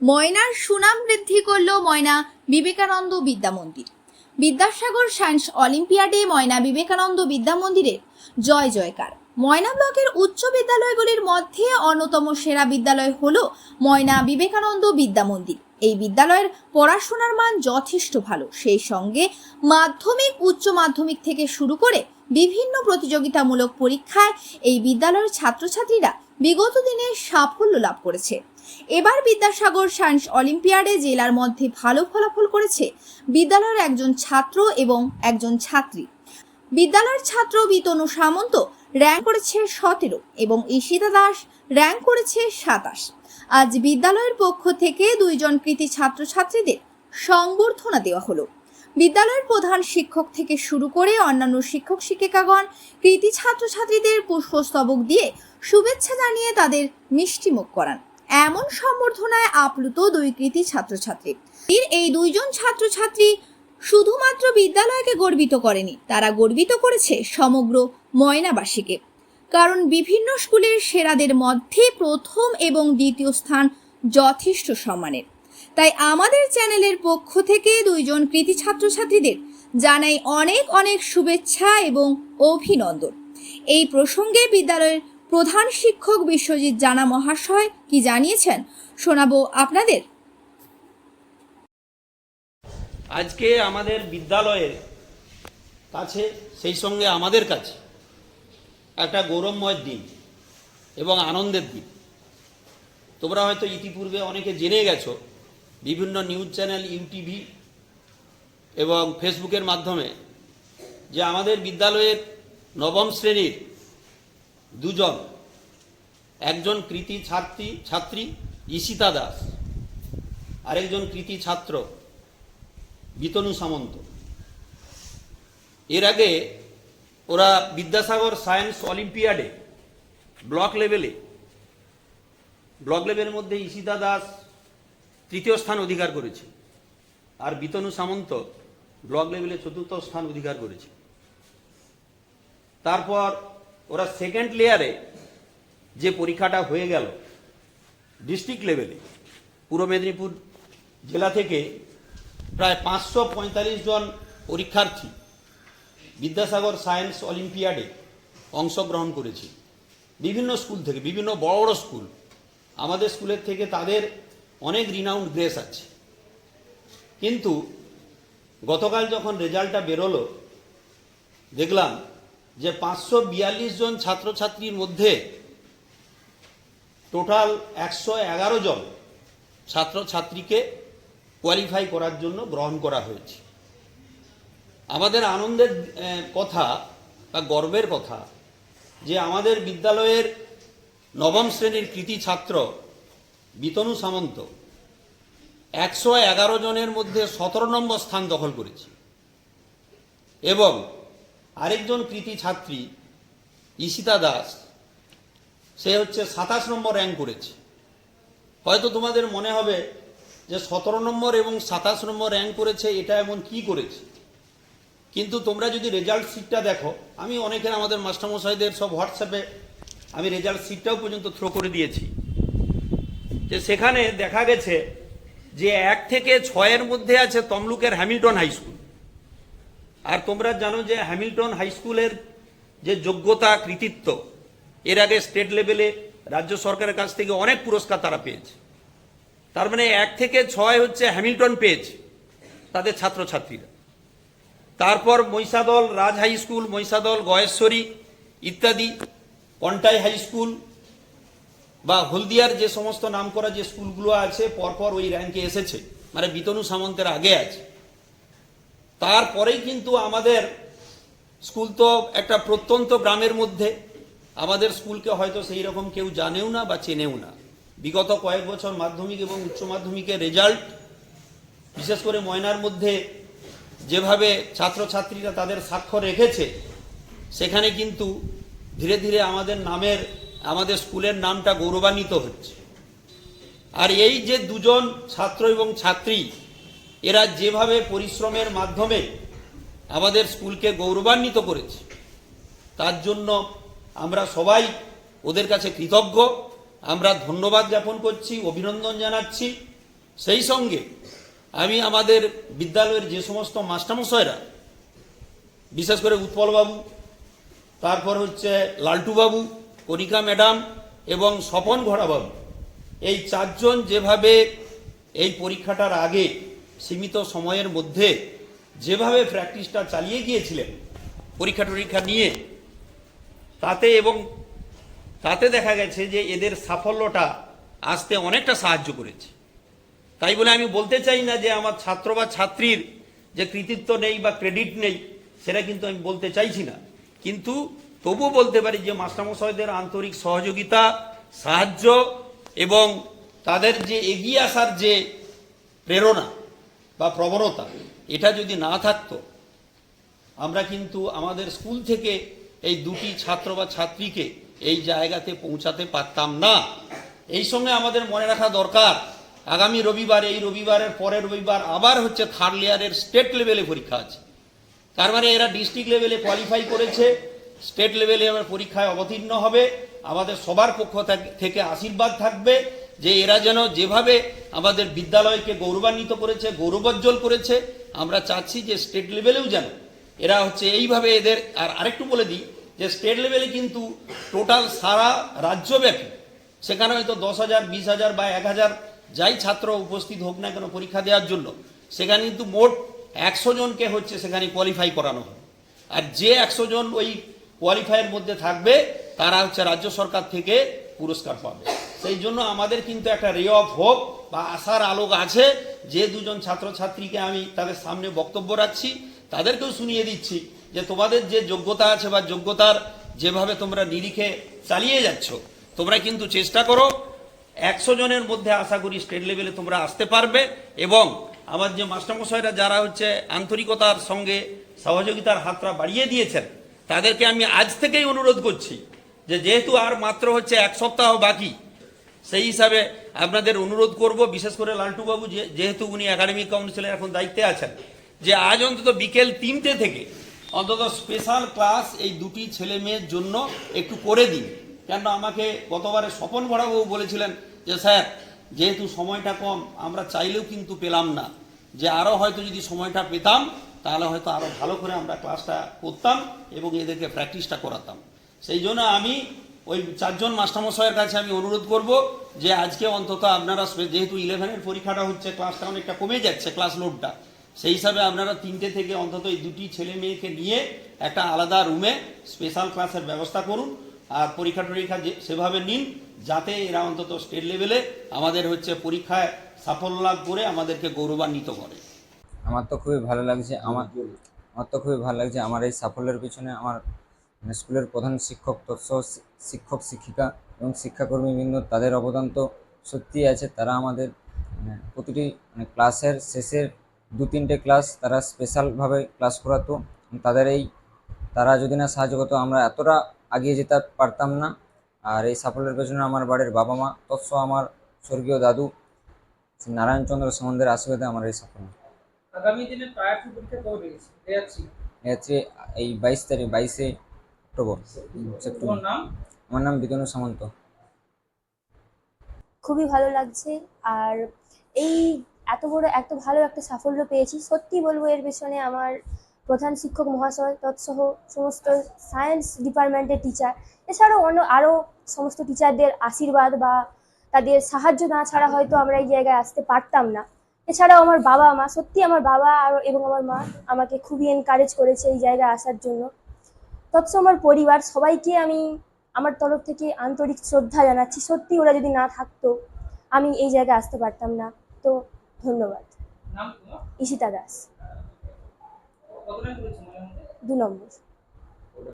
ময়নার সুনাম বৃদ্ধি করল ময়না বিবেকানন্দ বিদ্যা মন্দির বিদ্যাসাগর সায়েন্স অলিম্পিয়াডে ময়না বিবেকানন্দ বিদ্যা মন্দিরের জয় জয়কার। ময়না ব্লকের উচ্চ বিদ্যালয়গুলির মধ্যে অন্যতম সেরা বিদ্যালয় হল ময়না বিবেকানন্দ বিদ্যা মন্দির এই বিদ্যালয়ের পড়াশোনার মান যথেষ্ট ভালো। সেই সঙ্গে মাধ্যমিক, উচ্চ মাধ্যমিক থেকে শুরু করে বিভিন্ন প্রতিযোগিতামূলক পরীক্ষায় এই বিদ্যালয়ের ছাত্রছাত্রীরা বিগত দিনে সাফল্য লাভ করেছে। এবার বিদ্যাসাগর সায়েন্স অলিম্পিয়াডে জেলার মধ্যে ভালো ফলাফল করেছে বিদ্যালয়ের একজন ছাত্র এবং একজন ছাত্রী। বিদ্যালয়ের ছাত্র বিতনু সামন্ত র্যাঙ্ক করেছে সতেরো এবং ঈশিতা দাস র্যাঙ্ক করেছে সাতাশ। আজ বিদ্যালয়ের পক্ষ থেকে দুইজন কৃতি ছাত্রছাত্রীদের সংবর্ধনা দেওয়া হলো। বিদ্যালয়ের প্রধান শিক্ষক থেকে শুরু করে অন্যান্য শিক্ষক শিক্ষিকাগণ কৃতি ছাত্রছাত্রীদের পুষ্পস্তবক দিয়ে শুভেচ্ছা জানিয়ে তাদের মিষ্টিমুখ করান। এমন সম্বর্ধনায় আপ্লুত দুই কৃতি ছাত্রছাত্রী। এই দুইজন ছাত্রছাত্রী শুধুমাত্র বিদ্যালয়কে গর্বিত করেনি, তারা গর্বিত করেছে সমগ্র ময়নাবাসীকে। কারণ বিভিন্ন স্কুলের সেরাদের মধ্যে প্রথম এবং দ্বিতীয় স্থান যথেষ্ট সম্মানের তাই আমাদের চ্যানেলের পক্ষ থেকে দুইজন কৃতি ছাত্রছাত্রীদের জানাই অনেক অনেক শুভেচ্ছা এবং অভিনন্দন। এই প্রসঙ্গে বিদ্যালয়ের প্রধান শিক্ষক বিশ্বজিৎ জানা মহাশয় কি জানিয়েছেন শোনাবো আপনাদের। আজকে আমাদের বিদ্যালয়ের কাছে, সেই সঙ্গে আমাদের কাছে একটা গৌরবময় দিন এবং আনন্দের দিন। তোমরা হয়তো ইতিপূর্বে অনেকে জেনে গেছো, বিভিন্ন নিউজ চ্যানেল, ইউটিভি এবং ফেসবুকের মাধ্যমে যে আমাদের বিদ্যালয়ের নবম শ্রেণির দুজন, একজন কৃতি ছাত্রী ছাত্রী ঈশিতা দাস, আরেকজন কৃতি ছাত্র বিতনু সামন্ত। এর আগে ওরা বিদ্যাসাগর সায়েন্স অলিম্পিয়াডে, ব্লক লেভেলে, ব্লক লেভেলের মধ্যে ইশিতা দাস তৃতীয় স্থান অধিকার করেছে। আর বিতনু সামন্ত ব্লক লেভেলে চতুর্থ স্থান অধিকার করেছে। তারপর ওরা সেকেন্ড লেয়ারে যে পরীক্ষাটা হয়ে গেল ডিস্ট্রিক্ট লেভেলে পূর্ব মেদিনীপুর জেলা থেকে প্রায় পাঁচশো পঁয়তাল্লিশ জন পরীক্ষার্থী বিদ্যাসাগর সায়েন্স অলিম্পিয়াডে অংশগ্রহণ করেছি। বিভিন্ন স্কুল থেকে, বিভিন্ন বড় বড় স্কুল। আমাদের স্কুলের থেকে তাদের অনেক রিনাউন্ড গ্রেস আছে। কিন্তু গতকাল যখন রেজাল্টটা বেরোলো, দেখলাম যে পাঁচশো বিয়াল্লিশ জন ছাত্রছাত্রীর মধ্যে টোটাল একশো এগারো জন ছাত্রছাত্রীকে কোয়ালিফাই করার জন্য গ্রহণ করা হয়েছে। আমাদের আনন্দের কথা বা গর্বের কথা যে আমাদের বিদ্যালয়ের নবম শ্রেণির কৃতি ছাত্র বিতনু সামন্ত একশো এগারো জনের মধ্যে সতেরো নম্বর স্থান দখল করেছে। এবং আরেকজন কৃতি ছাত্রী, ঈশিতা দাস, সে হচ্ছে সাতাশ নম্বর র্যাঙ্ক করেছে। হয়তো তোমাদের মনে হবে যে সতেরো নম্বর এবং সাতাশ নম্বর র্যাঙ্ক করেছে, এটা এমন কি করেছে? কিন্তু তোমরা যদি রেজাল্ট শিটটা দেখো, আমি অনেকের আমাদের মাস্টারমশাইদের সব হোয়াটসঅ্যাপে আমি রেজাল্ট শিটটাও পর্যন্ত থ্রো করে দিয়েছি। যে সেখানে দেখা গেছে যে এক থেকে ছয়ের মধ্যে আছে তমলুকের হ্যামিল্টন হাই স্কুল। আর তোমরা জানো যে হ্যামিল্টন হাই স্কুলের যে যোগ্যতা, কৃতিত্ব, এর আগে স্টেট লেভেলে রাজ্য সরকারের কাছ থেকে অনেক পুরস্কার তারা পেয়েছে। তার মানে এক থেকে ছয় হচ্ছে হ্যামিল্টন পেজ তাদের ছাত্রছাত্রীরা। তারপর মহিষাদল, রাজ হাই স্কুল, মহিষাদল, গয়েশ্বরী ইত্যাদি কন্টাই হাই স্কুল বা হলদিয়ার যে সমস্ত নামকরা যে স্কুলগুলো আছে, পরপর ওই র্যাঙ্কে এসেছে। মানে বিতনু সামন্তের আগে আছে। তারপরেই কিন্তু আমাদের স্কুল তো একটা প্রত্যন্ত গ্রামের মধ্যে। আমাদের স্কুলকে হয়তো সেই রকম কেউ জানেও না বা চেনেও না। বিগত কয়েক বছর মাধ্যমিক এবং উচ্চ মাধ্যমিকের রেজাল্ট বিশেষ করে ময়নার মধ্যে যেভাবে ছাত্রছাত্রীরা তাদের স্বাক্ষর রেখেছে, সেখানে কিন্তু ধীরে ধীরে আমাদের নামের, আমাদের স্কুলের নামটা গৌরবান্বিত হচ্ছে। আর এই যে দুজন ছাত্র এবং ছাত্রী, এরা যেভাবে পরিশ্রমের মাধ্যমে আমাদের স্কুলকে গৌরবান্বিত করেছে, তার জন্য আমরা সবাই ওদের কাছে কৃতজ্ঞ। আমরা ধন্যবাদ জ্ঞাপন করছি, অভিনন্দন জানাচ্ছি। সেই সঙ্গে আমি আমাদের বিদ্যালয়ের যে সমস্ত মাস্টারমশাইরা, বিশেষ করে উৎপলবাবু, তারপর হচ্ছে লালটুবাবু, কণিকা ম্যাডাম এবং স্বপন ঘোড়াবাবু, এই চারজন যেভাবে এই পরীক্ষাটার আগে সীমিত সময়ের মধ্যে যেভাবে প্র্যাকটিসটা চালিয়ে গিয়েছিলেন পরীক্ষা টরীক্ষা নিয়ে, তাতে এবং তাতে দেখা গেছে যে এদের সাফল্যটা আসতে অনেকটা সাহায্য করেছে। তাই বলে আমি বলতে চাই না যে আমার ছাত্র বা ছাত্রীর যে কৃতিত্ব নেই বা ক্রেডিট নেই, সেটা কিন্তু আমি বলতে চাইছি না। কিন্তু তবুও বলতে পারি যে মাস্টারমশাইদের আন্তরিক সহযোগিতা, সাহায্য এবং তাদের যে এগিয়ে আসার যে প্রেরণা বা প্রবণতা, এটা যদি না থাকতো, আমরা কিন্তু আমাদের স্কুল থেকে এই দুটি ছাত্র বা ছাত্রীকে এই জায়গাতে পৌঁছাতে পারতাম না। এই সঙ্গে আমাদের মনে রাখা দরকার আগামী রবিবার, এই রবিবারের পরের রবিবার আবার হচ্ছে থার্ড লেয়ারের স্টেট লেভেলে পরীক্ষা আছে। তার মানে এরা ডিস্ট্রিক্ট লেভেলে কোয়ালিফাই করেছে স্টেট লেভেলে এবার পরীক্ষায় অবতীর্ণ হবে। আমাদের সবার পক্ষ থেকে আশীর্বাদ থাকবে যে এরা যেন যেভাবে আমাদের বিদ্যালয়কে গৌরবান্বিত করেছে, গৌরবোজ্জ্বল করেছে, আমরা চাচ্ছি যে স্টেট লেভেলেও যেন এরা হচ্ছে এইভাবে এদের, আর আরেকটু বলে দিই যে স্টেট লেভেলে কিন্তু টোটাল সারা রাজ্যব্যাপী, সেখানে হয়তো দশ হাজার, বিশ হাজার বা এক হাজার যাই ছাত্র উপস্থিত হোক না কেন পরীক্ষা দেওয়ার জন্য, সেখানে কিন্তু মোট একশো জনকে হচ্ছে সেখানে কোয়ালিফাই করানো হয়। আর যে একশো জন ওই কোয়ালিফাইয়ের মধ্যে থাকবে, তারা হচ্ছে রাজ্য সরকার থেকে পুরস্কার পাবে। সেই জন্য আমাদের কিন্তু একটা রে অফ হোপ বা আশার আলোক আছে যে দুজন ছাত্রছাত্রীকে আমি তাদের সামনে বক্তব্য রাখছি, তাদেরকেও শুনিয়ে দিচ্ছি যে তোমাদের যে যোগ্যতা আছে বা যোগ্যতার যেভাবে তোমরা নিরিখে চালিয়ে যাচ্ছ, তোমরা কিন্তু চেষ্টা করো একশো জনের মধ্যে আশা করি স্টেট লেভেলে তোমরা আসতে পারবে এবং আমার যে মাস্টারমশাইরা যারা হচ্ছে আন্তরিকতার সঙ্গে সহযোগিতার হাতটা বাড়িয়ে দিয়েছেন, তাদেরকে আমি আজ থেকেই অনুরোধ করছি যে যেহেতু আর মাত্র হচ্ছে এক সপ্তাহ বাকি, সেই হিসাবে আপনাদের অনুরোধ করব, বিশেষ করে লালটুবাবু যেহেতু উনি একাডেমিক কাউন্সিলের এখন দায়িত্বে আছেন, যে আজ অন্তত বিকেল তিনটে থেকে অন্তত স্পেশাল ক্লাস এই দুটি ছেলে মেয়ের জন্য একটু করে দিন। কেন আমাকে গতবারে স্বপন বড়াবাবু বলেছিলেন যে, স্যার, যেহেতু সময়টা কম, আমরা চাইলেও কিন্তু পেলাম না। যে আরও হয়তো যদি সময়টা পেতাম, তাহলে হয়তো আরও ভালো করে আমরা ক্লাসটা করতাম এবং এদেরকে প্র্যাকটিসটা করাতাম। সেই জন্য আমি ওই চারজন মাস্টারমশাইয়ের কাছে আমি অনুরোধ করব যে, আজকে অন্তত আপনারা যেহেতু ইলেভেনের পরীক্ষাটা হচ্ছে, ক্লাসটা অনেকটা কমে যাচ্ছে, ক্লাস লোডটা, সেই হিসাবে আপনারা তিনটে থেকে অন্তত এই দুটি ছেলে মেয়েকে নিয়ে একটা আলাদা রুমে স্পেশাল ক্লাসের ব্যবস্থা করুন। আর পরীক্ষা টরীক্ষা সেভাবে নিন, যাতে এরা অন্তত স্টেট লেভেলে আমাদের হচ্ছে পরীক্ষায় সাফল্য লাভ করে আমাদেরকে গৌরবান্বিত করে। আমার তো খুবই ভালো লাগছে আমার আমার তো খুবই ভালো লাগছে আমার এই সাফল্যের পিছনে আমার মানে স্কুলের প্রধান শিক্ষক তৎসহ শি- শিক্ষক, শিক্ষিকা এবং শিক্ষাকর্মীবৃন্দ তাদের অবদান তো সত্যিই আছে। তারা আমাদের মানে প্রতিটি মানে ক্লাসের শেষের দু তিনটে ক্লাস তারা স্পেশালভাবে ক্লাস করাতো। তাদের এই তারা যদি না সাহায্য করতো, আমরা এতটা এগিয়ে যেতে পারতাম না। আর এই সাফল্যের পেছনে আমার বাড়ির বাবা মা তৎসহ আমার স্বর্গীয় দাদু শ্রী নারায়ণচন্দ্র সম্বন্ধের আশীর্বাদে আমার এই সাফল্য। আগামী দিনে প্রায়োরিটি পরীক্ষা কবে রেখেছি হচ্ছে এই বাইশ তারিখ বাইশে অক্টোবর সেপ্টেম্বর। নাম? আমার নাম বিতনু সামন্ত। খুবই ভালো লাগছে। আর এই এত বড় এত ভালো একটা সাফল্য পেয়েছি। সত্যি বলব এর পেছনে আমার প্রধান শিক্ষক মহাশয় তৎসহ সমস্ত সায়েন্স ডিপার্টমেন্টের টিচার এছাড়াও অন্য আরও সমস্ত টিচারদের আশীর্বাদ বা তাদের সাহায্য না ছাড়া হয়তো আমরা এই জায়গায় আসতে পারতাম না। এছাড়াও আমার বাবা মা সত্যি আমার বাবা আর এবং আমার মা আমাকে খুবই এনকারেজ করেছে এই জায়গায় আসার জন্য। তৎসহ আমার পরিবার সবাইকে আমি আমার তরফ থেকে আন্তরিক শ্রদ্ধা জানাচ্ছি। সত্যি ওরা যদি না থাকতো আমি এই জায়গায় আসতে পারতাম না। তো ধন্যবাদ। ঈশিতা দাস কত র্যাঙ্ক করেছ মনে মধ্যে দু নম্বর।